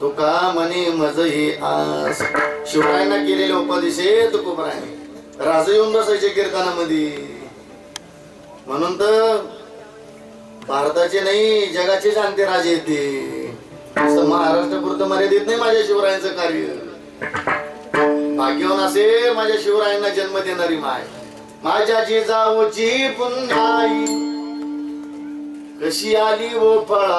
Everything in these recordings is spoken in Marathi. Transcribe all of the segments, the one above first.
तुका म्हणे मज ही आस. शिवरायांना केलेले उपदेशे तुकोबराने राज येऊन बसायचे कीर्तनामध्ये. म्हणून तर भारताचे नाही जगाचे शांती राजे येते. असं महाराष्ट्रापुरतं मर्यादित नाही माझ्या शिवरायांचं कार्य. भाग्यवान असे माझ्या शिवरायांना जन्म देणारी माय. माझ्या जिजाऊची पुन्हाई कशी आली ओ फळा?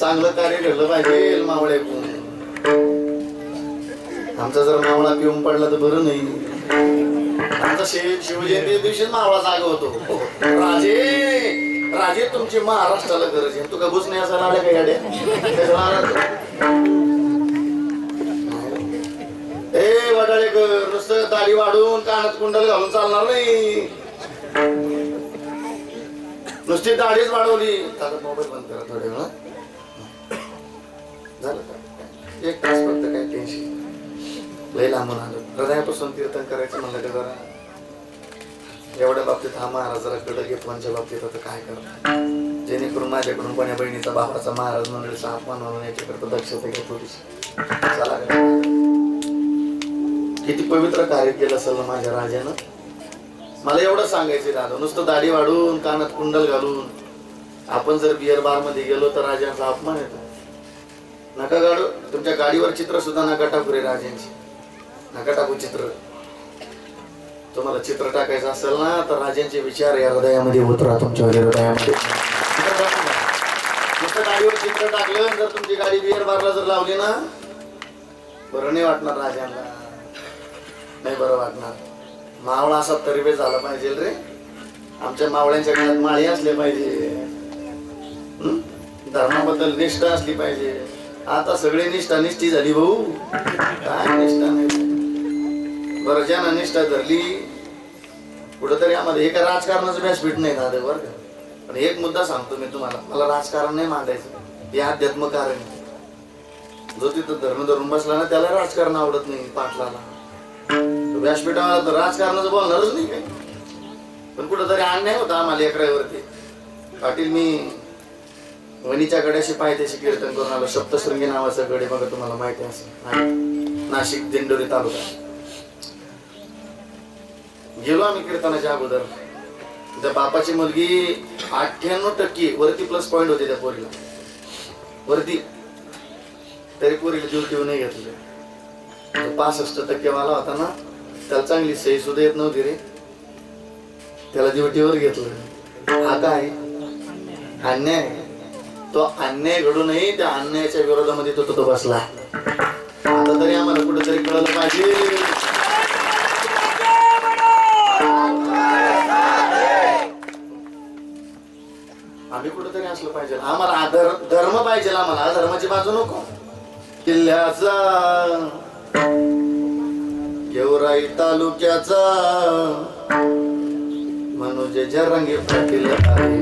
चांगलं कार्य घडलं पाहिजे मावळे आमचा जर मावळा पिऊन पडला तर बरं नाही. आमचा शिव शिवजयंती दिवशीच मावळा जागा होतो. राजे राजे तुमची महाराष्ट्राला गरज आहे. तू का घुस नाही असा आल्या का गाड्या? ए वडाळेकर नुसतं दाढी वाढून कानात कुंडल घालून चालणार नाही. नुसती दाढीच वाढवली. आता मोबाईल बंद करा थोडे वेळा झालं का? एक तास फक्त काय टेन्शन लय लांबून आलं. हृदयापासून तीर्थन करायचं म्हणलं का जरा? एवढ्या बाबतीत हा महाराज जरा कडक आहे फोनच्या बाबतीत आता काय करणार? जेणेकरून माझ्याकडून कोण्या बहिणीचा बाबाचा महाराज मंडळीचा अपमान म्हणून याच्याकरता दक्षता घ्या थोडीशी? चला किती पवित्र कार्य केलं असेल माझ्या राजानं. मला एवढं सांगायचं दादा. नुसतं दाढी वाढून कानात कुंडल घालून. आपण जर बिअर बारमध्ये गेलो तर राजांचा अपमान येतो नका गाडू. तुमच्या गाडीवर चित्र सुद्धा नका टाकू रे राजांची. नका टाकू चित्र. तुम्हाला चित्र टाकायचं असेल ना तर राजांचे विचार या हृदयामध्ये उतरा तुमच्या हृदयामध्ये. नुसतं गाडीवर चित्र टाकलं जर तुमची गाडी बिअर बारला जर लावली ना बरं नाही वाटणार राजांना. नाही बरं वाटणार. मावळा असा तरिबे झाला पाहिजे रे. आमच्या मावळ्यांच्या घरात माळी असले पाहिजे. धर्माबद्दल निष्ठा असली पाहिजे. आता सगळे निष्ठा निष्ठी झाली भाऊ. काय निष्ठा नाही? बरं ज्यानं निष्ठा धरली कुठंतरी आम्हाला हे काय राजकारणाचं व्यासपीठ नाही दादा बरं का? पण एक मुद्दा सांगतो मी तुम्हाला. मला राजकारण नाही मांडायचं. हे अध्यात्म कारण जो तिथं धर्म धरून बसला ना त्याला राजकारण आवडत नाही पाटलाला. तो व्यासपीठावर तर राजकारणाचं बोलणारच नाही काय? पण कुठंतरी अन्याय होता आम्हाला एकड्यावरती पाटील मी वणीच्या गड्याशी पायथ्याशी कीर्तन करून आलो. सप्तशृंगी नावाचं गडे बघा तुम्हाला माहिती असेल नाशिक दिंडोरी तालुका. गेलो आम्ही कीर्तनाच्या अगोदर. त्या बापाची मुलगी अठ्ठ्याण्णव टक्के वरती प्लस पॉईंट होते त्या पोरीला. वरती. तरी पोरीला जीव ठेवून नाही घेतलं पासष्ट टक्के वाला होता ना त्याला चांगली सही सुद्धा येत नव्हती रे. त्याला ड्युटीवर घेतलं. हा काय? अन्याय. तो अन्याय घडूनही त्या अन्यायाच्या विरोधामध्ये तो तो बसला. आता तरी आम्हाला कुठेतरी कळलं पाहिजे. आम्ही कुठेतरी असलं पाहिजे. आम्हाला आधर धर्म पाहिजे आम्हाला. धर्माची बाजू नको. किल्ल्याचा गेवराई तालुक्याचा. मनोज जरंगे पाटील आहे.